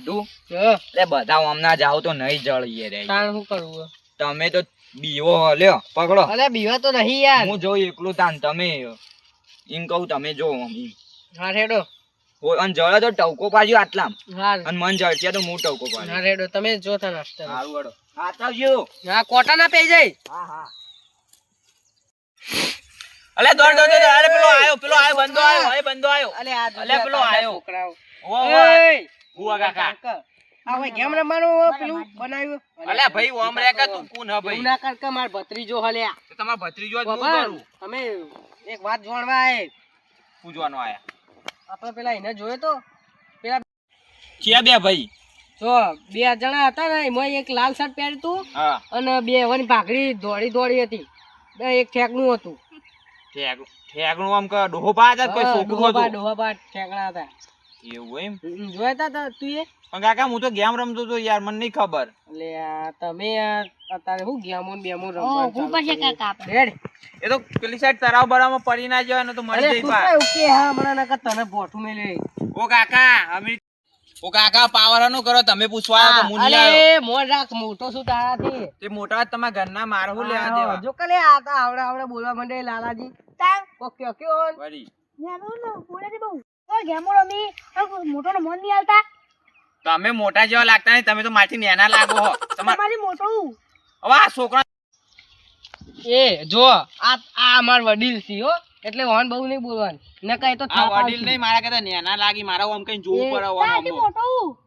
હ, એટલે બધા હમણાં જાવ તો નહીં જળીએ રે. તાણ શું કરવું તમે તો બીવો લ્યો પકડો. અરે બીવા તો નહીં યાર. હું જોઉં એકલું તાન તમે. એમ કહું તમે જો મમ્મી હા રેડો. અને જળે તો ટવકો પાડ્યો આટલા અને મન જળશે તો હું ટવકો હા રેડો તમે જો તા નાસ્તા સારું વડો હા આવજો હા કોટા ના પઈ જાય? હા હા. અલે દોડ દોડ દોડ. અરે પેલો આયો પેલો આયો બંદો આયો એ બંદો આયો. અલે અલે પેલો આયો. છોકરાઓ. ઓય. હુઆ કાકા. આ ભાઈ ગેમ રમવાનું પેલું બનાવ્યું? અલે ભાઈ ઓમ રે કે તું કોણ હ ભાઈ? ના કર કે માર ભત્રીજો હલ્યા તો તમારો ભત્રીજો જ કરું? તમે એક વાત જાણવા આય. પૂજવાનો આયા. આપણે પેલા એને જોયો તો? પેલા છે બે ભાઈ? જો બે જણા હતા ને એમાં એક લાલ શર્ટ પહેરતું અને બે એવાની ભાખરી દોડી દોડી હતી. બે એક ઠેકનું હતું. ઠેક ઠેકણું આમ કે ડોહો પાડ જ કોઈ હા, છોકરું ડોહાબા- હતું. ઠેકણા હતા. એવું એમ? જોયા તા તા તું એ કાકા હું તો ગેમ રમતો તો યાર મને નહીં ખબર. એટલે તમે અત્યારે શું ગેમો ને બેમો. એ તો પેલી સાઈડ તરાવ બરામાં પડી ના જાય ને તો મરી જઈ પા કઈ હા હમણાં નકર તને ભોઠું મેલે. ઓ કાકા અમે ઓ કાકા પાવરનું કરો તમે પૂછવા તો હું અરે મોઢ રાખ મોટો શું તારાથી. તે મોટા તમારા ઘરના મારહું લેવા દેવા. જો કલે આ તા આવડે આવડે બોલવા માંડે લાલાજી. તમે મોટા જેવા લાગતા નહીં તમે તો મારથી નેના લાગો હો. તમારે હવે આ છોકરા એ જો આ આ અમાર વડીલ છે હો. એટલે ઓન બહુ નહીં બોલવાનું. ન કઈ તો આ વડીલ નહીં મારા કહેતા નેના લાગી મારા ઓમ કઈ જોવું પડે આમ આમ.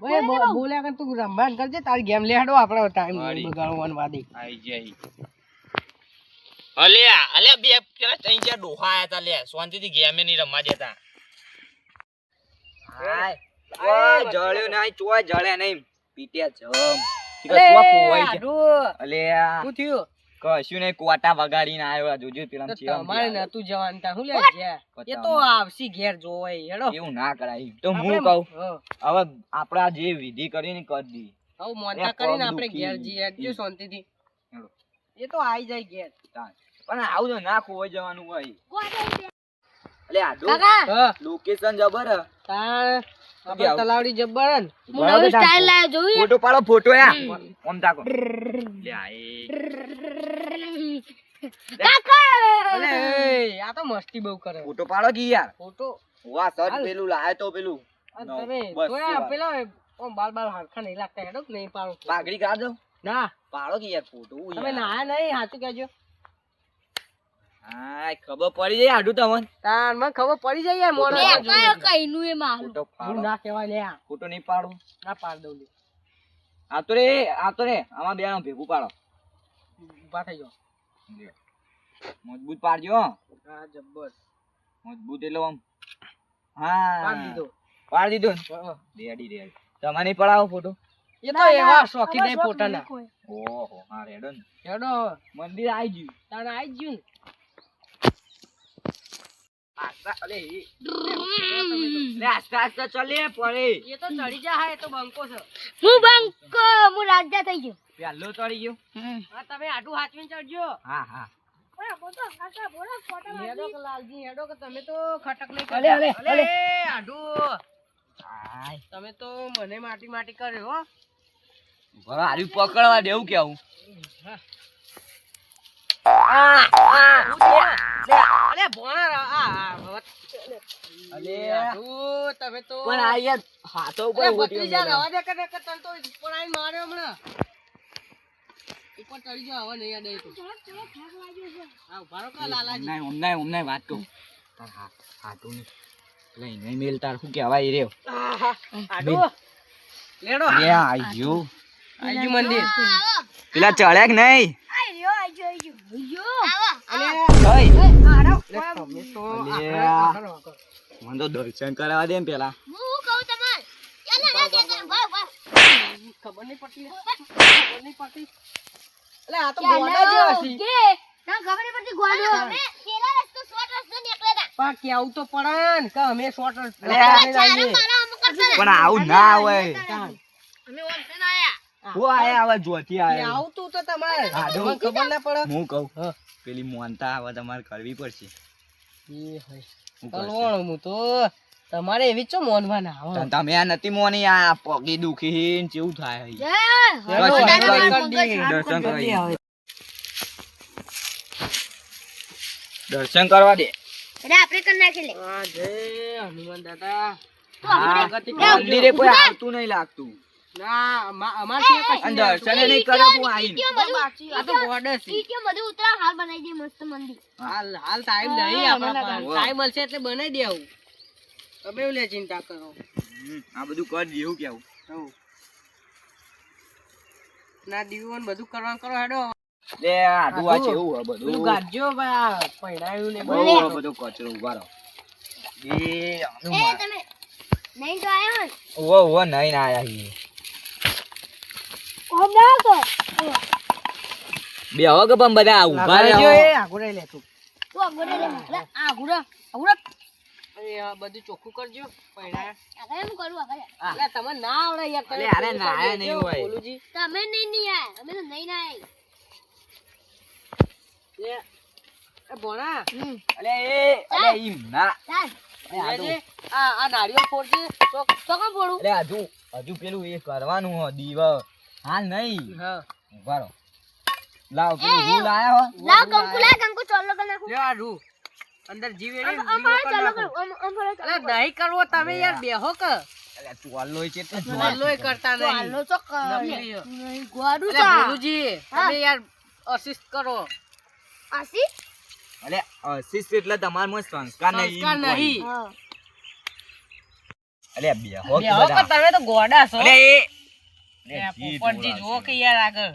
ભાઈ બો- બોલ્યા કર તું રંભાન કરજે તારી ગેમ લેડો આપણો ટાઈમ બગાડો ઓન વાદી. આઈ જઈ અલ્યા અલ્યા બે પેલા ત્રણ ચાર ડોહા આયા તા લે શાંતિથી ગેમે નહીં રમવા દેતા. હાય. ઓય જળ્યો નહીં ચોય જળે નહીં. પીટ્યા જમ ઠીક છે, ચોય ખોવાઈ છે. આડું. અલ્યા. શું થયું? કશું નહીં કોટા વગાડીને આવ્યો જોજો પેલા તમારે નતું જવાનું તા હું લે એ તો આવશી ઘેર જોવાય હેડો. એવું ના કરાય. તો હું કહું હવે આપડા જે વિધિ કરીને કરી દી. હવે મોનતા કરીને આપણે ઘેર જઈએ શાંતિથી. એ તો આઈ જાય ઘેર. પણ આવું તો ના ખોવાઈ જવાનું હોય. એટલે હા લોકેશન જબર હે. તાણ આપણે તલાવડી જબ્બર હે સ્ટાઈલ લાવ્યો તાકો. ફોટો પાડો ફોટો યા ઓમ તાકો લે આ એ. અલે આ તો મસ્તી બહુ કરે. ફોટો પાડો કે યાર? ફોટો. વાહ સર પેલું લાય તો પેલું. નો, તમે બસ જોયા પેલા ઓમ બાલ બાલ હરખા નહીં લાગતા હેડો નહીં પાડો. પાઘડી કાઢો ના. પાડો કી યાર ફોટો તમે. નાયા નહીં સાચું કહેજો. હાય ખબર પડી જાય આડું તમને? તાર મને ખબર પડી જાય યાર મોઢા લે, જોઈને. ફોટો હું ના કહેવાય લે આ. નહીં પાડું. ના પાડ દઉં લે. આ તો રે આ તો રે આમાં બે ભેગું પાડો. ઊભા થઈ જાઓ. મજબૂત પાડજો હા. જબ્બર. મજબૂત એટલે આમ. હા. પાડ દીધો. પાડી દીધો ને? Ready ready. તમારે નહીં પડાવો ફોટો? એ તો એવા શોખી દે ફોટાના ઓહો હા રેડો ને. હેડો મંદિર આવી ગયું. તારે આઈ ગયું ને. તમે આટું હાચવીને ચડજો. હા હા. હેડો કે લાલજી હેડો કે તમે તો મને માટી માટી કર્યો હારી પકડવા દેવું કેવું? અલે ભોણા આ આ અલે. આડું, તમે તો પણ આ યાર હાથો ઉપર અરે ઊભો થયો ભત્રીજા મેલો. રવા દે કે નકર તને તો ઉપર આવીને માર્યો હમણાં. ઉપર ચડી જાઓ હવે નહીં અડે તો. હા ઊભા કા લાલાજી. ઓમનાય, ઓમનાય, ઓમનાય વાત કહું. તાર હા- હાથું નહીં. લઈ નહીં મેલ તાર શું કહેવાય એ રહ્યો. લેડો. લે, આઈ ગયું. મંદિર. પેલા ચડ્યા કે નહીં? અલે ઓય, લે, તમે તો મને તો દર્શન કરાવવા દે ને પેલા. ખબર નહીં પડતી ખબર નહીં પડતી અલે આ તો ગોડા જેવા છે પણ કેવું તો પડે ને કે અમે શોર્ટ પણ આવું ના હોય હું. આયા હવે જોથી આયા આવતું તો તમારે આડું. ખબર ના પડે. હું કહું પેલી મોનતા હવે તમારે કરવી પડશે. એ હોય. હું હું તો તમારે એવી જ છો મોનવાના હો. તમે આ નથી મોની આ પગી દુખી કેવું થાય દર્શન દાદા, કરી- મારા મગજ દર્શન હારું કરી. દર્શન કરવા જય હનુમાન દાદા. મંદિરે કોઈ આવતું નહીં લાગતું. ચિંતા કરો. આ બધું કર જેવું કેવું? ના દીવું બધું કરવાનું કરો હેડો. લે આ બધું. ગાજો ભાઈ આ ને બહુ બધું. કચરો ઊભા રહો. એ નહીં આયા. બે હવે કે પણ બધા ઊભા આગળ રહો. લે તું. તું રહી લે તું. અરે આ બધું ચોખ્ખું કરજો પૈણાયા. એટલે તમે ના આવડે યાર તમે અરે પેલું નાયા કરજો, નહીં હોય. ભોલુજી. એ એ ભોણા. અલે એ અલે ઈમ ના. અલે આ તો-. આ આ નારિયેળ ફોડજે. તો તો કાં ફોડું? અરે હજુ હજુ પેલું એ કરવાનું હો દીવ. હાલ નહીં. હા. ઊભા રહો. લાવ પેલું રૂલ આયા હો. લે આ રૂ અંદર જીવ એડી દીવો કરી નાખો. અલા, નહીં કરવો તમે યાર બેહો કે. અલે ચોલ્લોય છે તો ચાલોય કરતા નહીં. નકલી હો. અલા, ગુરુજી તમે યાર અસિસ્ટ કરો. અલે અસિસ્ટ એટલે તમારામાં સંસ્કાર નહીં. સંસ્કાર નહીં. અલે બેહો કે તમે તો ગોડા છો. અલે એ એ લે, જી પોપટજી જોડા કે યાર આગળ.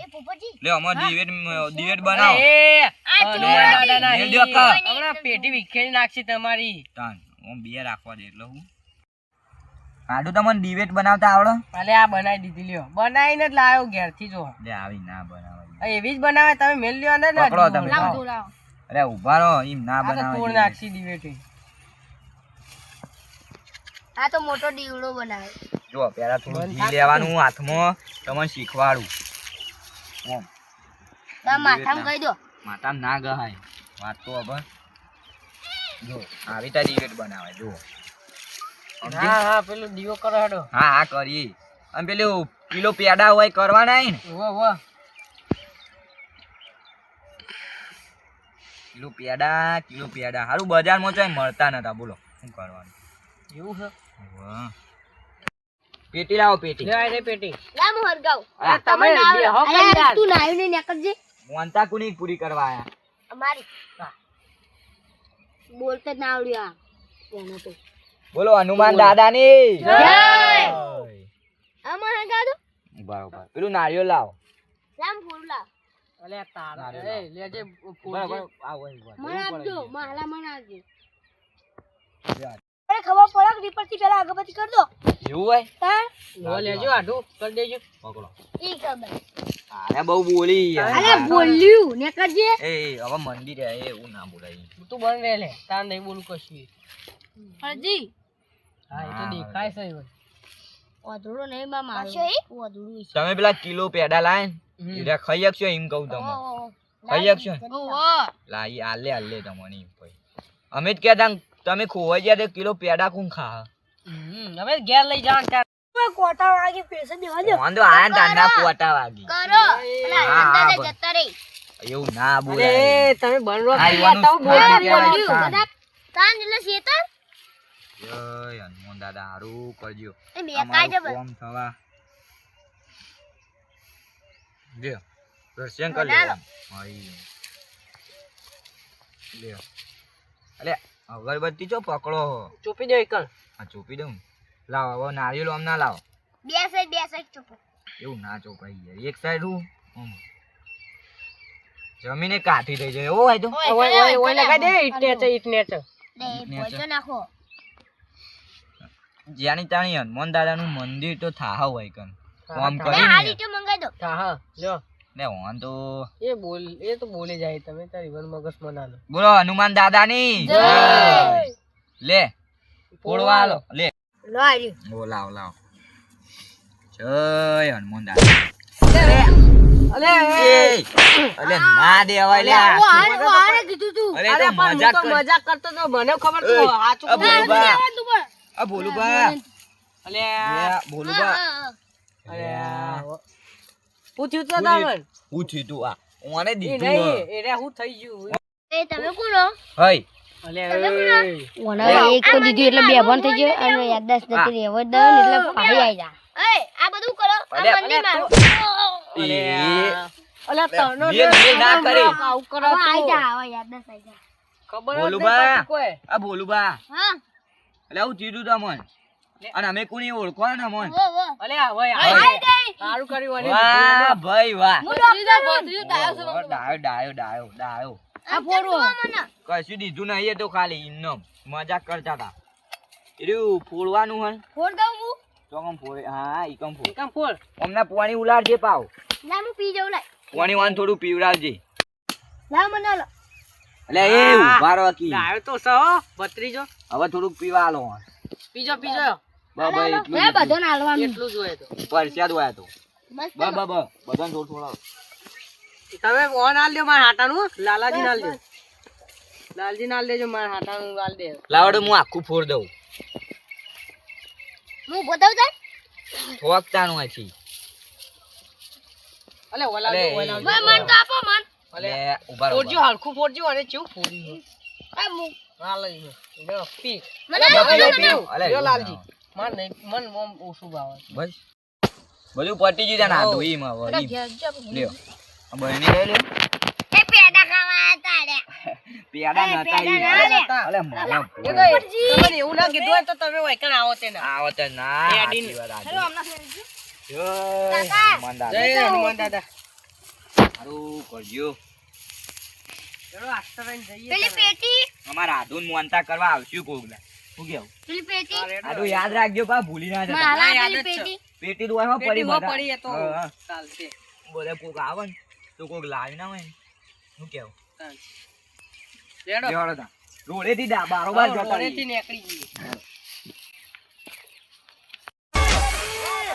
લે અમાર દિવેટ દિવેટ બનાવો. એ હનુમાન દાદા મેલ નહીં. દ્યો કા. હમણાં પેટી વિખેરી નાખશે તમારી. તાન હું બે રાખવા દે એટલે હું. આડું તમને દિવેટ બનાવતા આવડે. ભલે આ બનાવી દીધી લ્યો. બનાવીને જ લાવ્યો ઘેરથી જો. લે આવી ના બનાવાય. એવી જ બનાવે તમે મેલ લ્યો ને પકડો તમે. અરે ઊભા રહો એમ ના આ તોડ નાખશી દિવેટી. આ તો મોટો દીવડો બનાવે. જો પેલા થોડું ઘી લેવાનું હાથમાં તમને શીખવાડું. ઓમ માથામાં કહી દો. માતામાં ના ગહાય. વાત તો હવે. જો આવી રીતે દિવેટ બનાવે જો હા હા પેલું દીવો કરો હેડો. હા હા કરીએ અને પેલું કિલો પેડા હોય કરવાના હે ને. વાહ કિલો પેડા કિલો પેડા. હારું બજારમાં તો મળતા નતા. બોલો શું કરવાનું? એવું છે? વાહ. પેટી લાવો પેટી. આ રે પેટી. લા હું હરગાવ. તમે બેહો કે અરે યાર તું નાયું ને નીકળજે મોનતા કુની પૂરી કરવા આયા. અમારી. બોલતે ના આવડ્યા આ. તો. બોલો હનુમાન દાદાની. જય. જય. આમાં હરગાવ દો. પેલું નાળિયો લાવો. લામ ફૂલ લાવ. અલે તારા. એ લેજે ફૂલ આવો, મને આપજો માલા મને આપજો અરે ખબર પડે કે રીપરથી પહેલા અગરબત્તી કર દો. એવું હોય? હા? લો લેજો આઢું કર દેજો. પકડો. ઈ ખબર. અરે બહુ બોલી અરે બોલ્યું નીકળજે એ હવે મંદિર એ એવું ના બોલાય. તું બંધ રહે લે. તાર નહીં બોલું કશું. હરજી હા એ તો દેખાય છે એવું. ઓધડો નહીં માં મારો ઓધડું છે. તમે પેલા કિલો પેડા લાય એટલે ને ખાઈ શકશો એમ કહું તમે ખાઈ શકશો? લાઈ આલે આલે તમને અમે જ કહેતા ને, તમે ખોવાઈ ગયા તો કિલો પેડા કોણ ખા હવે ઘેર લઈ જાવ ચાલ કોટા વાગે પૈસા દેવા દો. વાંધો આયા ને તારના વાગી. કરો. પેલા હા, હા, અંદાજે બસ. જતા રહી. એવું ના બોલાય અરે તમે બનરો આ તાન એટલે શેતન જય હનુમાન દાદા હારું કરજો. એ બે કાજે કોમ થવા. લ્યો દર્શન કરી બનાવો. લો હઈ. લ્યો. અલે અગરબત્તી ચો પકડો ચોપી દે એકલ. હા ચોપી દઉં. લાવ હવે નારિયેલ આમ ના લાવ. બે સાઈડ બે સાઈડ ચૂપ. એવું ના ચોપાઈ યાર. એક સાઈડ હું? જમીને કાઠી થઈ જાય એવો હોય તો. ઓય ઓય ઓય લગાઈ દે ઈટ નેચે ઈટ નેચે લે ને પોઈઝન નાખો. જ્યાંની તાણી હનુમાન દાદાનું મંદિર તો થાહ હોય કન. કોમ કરી આ લીટો મંગાઈ દો. હા હા લ્યો. ને હોન તો એ બોલ એ તો બોલી જાય તમે તારી વન મગજ મના લો બોલો હનુમાન દાદાની. જય. લે ફોડવા લો લે. લો આર્યું ઓ લાવ લાવ. જય હનુમાન દાદા. અલે અલે ના દેવાય લે આ. ઓ આને કીધું તું. અરે અરે તો મજાક તો મજાક કરતો તો મને ખબર તો સાચું અ બા. આ ભોલુભા બા. અલે ભોલુભા બા. હું થયું તો તાવન હું થયું તું આ ઓને દીધું નહીં એરે હું થઈ ગયું. એ તમે કોણ હઈ. એક તો દીધું એટલે બે ભણ થઈ ગયો. અને યાદદાસ્ત નથી રહેવા દે એટલે પાછી આવી જા આ બધું કરો. આ મંદિર મારો અલ્યા અલ્યા તનો બે બે ના કરે. આવું કરો આવી જા હવે યાદદાસ્ત આવી જા. ખબર જ ભોલુભા. આ ભોલુભા હા. એટલે હું થયું તમને અને અમે કોની ઓળખો ને મન અલે આ ગઈ સારું કર્યું વાહ ભાઈ વાહ. હું ડોક્ટર છું. ઓહો, ડાયો ડાયો ડાયો ડાયો આ ફોડવો કશું દીધું નહીં એ તો ખાલી ઇન્નો મજાક કરતા હતા એરું ફોડવાનું હન ફોડ દઉં હું. તો કમ ફોડે? હા ઈ કમ ફોડ? કમ ફોડ. અમને પાણી ઉલાડજે પાવ. લા હું પી જાઉં લાય. પાણી વાન થોડું પીવડાવજે. લા મને લો એટલે એ ઊભા કી ડાયો તો સો બત્રીજો. હવે થોડુંક પીવા લો પીજો પીજો. બાબા એટલું એ બધો નાલવાનું એટલું જ તો. પરસ્યા દોયા તો? બા બા બા બધાને થોડું થોડું તમે ઓન આલ દો માર હાટાનું લાલાજી નાલ દો. લાલજી નાલ દેજો માર હાટાનું વાલ દે. લાવડો હું આખું ફોડ દઉં. હું બતાવ જા થોકતાનું આથી અલે ઓલા ઓલા મન તો આપો મન. અલે ઊભા રહો, ફોડજો હરખું ફોડજો અને ચેવું ફોડ્યું આ મુ હા પી મને રહો. આપો, પીવો, મને પીવો. આપો. અલે, લ્યો લાલજી મન નહીં મન ઓમ ઓછું ભાવે બસ બધું પટી ગયું છે ને આ તો ઈમ હવે, ઈમ. લ્યો આ બહેની લઈ લ્યો એ પેડા ખાવા હતા રે પેડા નતા ના લે. અલે મારા એ ભોળા. કઈ તમને એવું ના કીધું હોય તો તમે આવો તે ના આવો તો ના સાચી વાત, હેલો હમણાં જય હનુમાન દાદા. જય હનુમાન દાદા સારું કરજો ચલો આસ્તે રહીને જઈએ પેલી પેટી? અમાર આધુન મોનતા કરવા આવશું કોગલા શું કેવું? પેલી પેટી? રેડો. યાદ રાખજો બા ભૂલી ના જતા. મારા યાદ પેલી પેટી? પેટી તો એમાં પડી બધા. પડી એ તો હા, હા. ચાલશે. બોલે કોક આવે ને તો કોક લાવી ના હોય શું કેવું? લેડો રેડો લેવાડો તા. રોડેથી દા- બારોબાર જતા રોડે થી નીકળી ગઈ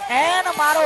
હે. ને મારો